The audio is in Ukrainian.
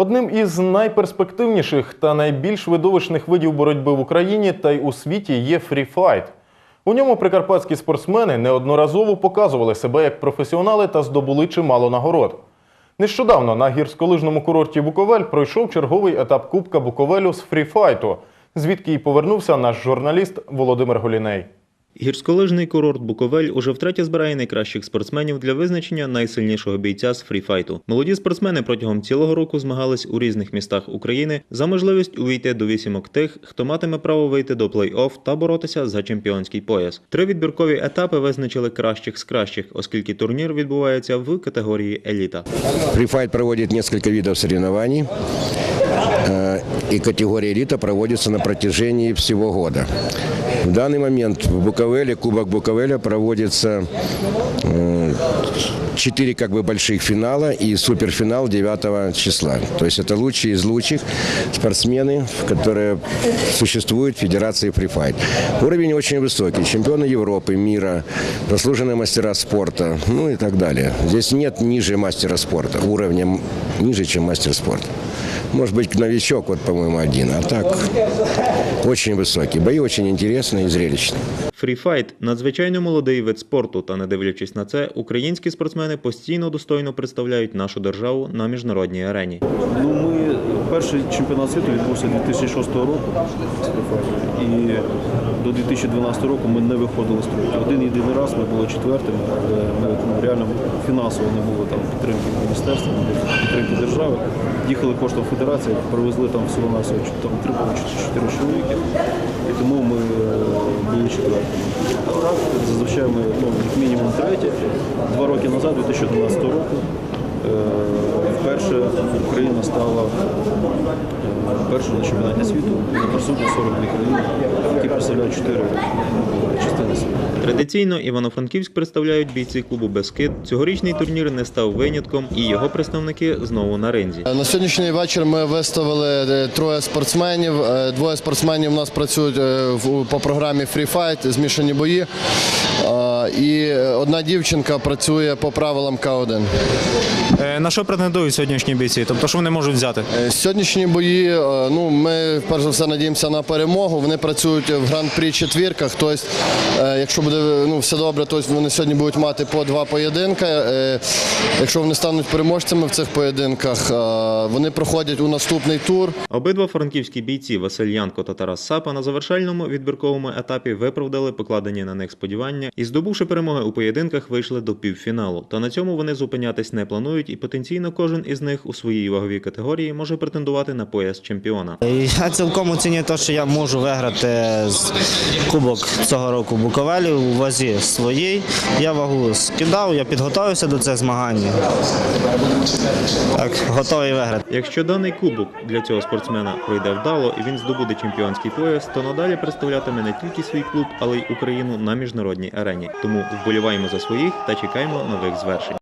Одним із найперспективніших та найбільш видовищних видів боротьби в Україні та й у світі є фріфайт. У ньому прикарпатські спортсмени неодноразово показували себе як професіонали та здобули чимало нагород. Нещодавно на гірськолижному курорті Буковель пройшов черговий етап Кубка Буковелю з фріфайту, звідки й повернувся наш журналіст Володимир Голіней. Гірськолижний курорт Буковель уже втретє збирає найкращих спортсменів для визначення найсильнішого бійця з фріфайту. Молоді спортсмени протягом цілого року змагались у різних містах України за можливість увійти до вісімок тих, хто матиме право вийти до плей-офф та боротися за чемпіонський пояс. Три відбіркові етапи визначили кращих з кращих, оскільки турнір відбувається в категорії еліта. Фрифайт проводит несколько видов соревнований, э, и категория элита проводится на протяжении всего года. В данный момент в Буковеле, Кубок Буковеля проводится четыре как бы больших финала и суперфинал 9 числа. То есть это лучшие из лучших спортсмены, которые существуют в Федерации фрифайт. Уровень очень высокий. Чемпионы Европы, мира, заслуженные мастера спорта, ну и так далее. Здесь нет ниже мастера спорта, уровня ниже, чем мастер спорта. Может быть, новичок, вот, по-моему, один. А так, очень высокий. Бои очень интересные и зрелищные. Фріфайт надзвичайно молодий вид спорту, та не дивлячись на це, українські спортсмени постійно достойно представляють нашу державу на міжнародній арені. Ну, ми перший чемпіонат світу відбувся 2006 року і до 2012 року ми не виходили з тройки. Один єдиний раз ми були четвертими, але ми ну, реально фінансово не було там підтримки міністерства, підтримки держави. Їхали коштом федерації, привезли там всього на всього там три чи чотири чоловіки, і тому ми е, були четвертими. А так зазвичай ми ну, як мінімум треті. Два роки назад, 2012 року. Е, Вперше Україна стала е, першою на чемпіонаті світу на присутні 42 країни, які представляють чотири частини світу. Традиційно Івано-Франківськ представляють бійці клубу Бескид. Цьогорічний турнір не став винятком, і його представники знову на ринзі. На сьогоднішній вечір ми виставили е, троє спортсменів. Е, Двоє спортсменів у нас працюють е, в- по програмі Free Fight, змішані бої. Е, І одна дівчинка працює по правилам К1. Е, На що претендують сьогоднішні бійці? Тобто, що вони можуть взяти? Е, Сьогоднішні бої, е, ну ми перш за все надіємося на перемогу. Вони працюють в гран-прі четвірках. Тобто, е, якщо буде ну, все добре, то вони сьогодні будуть мати по два поєдинки. Е, Якщо вони стануть переможцями в цих поєдинках, е, вони проходять у наступний тур. Обидва франківські бійці Василь Янко та Тарас Сапа на завершальному відбірковому етапі виправдали покладені на них сподівання і, здобувши перемоги у поєдинках, вийшли до півфіналу. Та на цьому вони зупинятись не планують, і потенційно кожен із них у своїй ваговій категорії може претендувати на пояс чемпіона. Я цілком оцінюю те, що я можу виграти з кубок цього року в Буковелі у вазі своїй. Я вагу скидав, я підготувався до цих змагань. Так, готовий виграти. Якщо даний кубок для цього спортсмена пройде вдало і він здобуде чемпіонський пояс, то надалі представлятиме не тільки свій клуб, але й Україну на міжнародній арені. Тому вболіваємо за своїх та чекаємо нових звершень.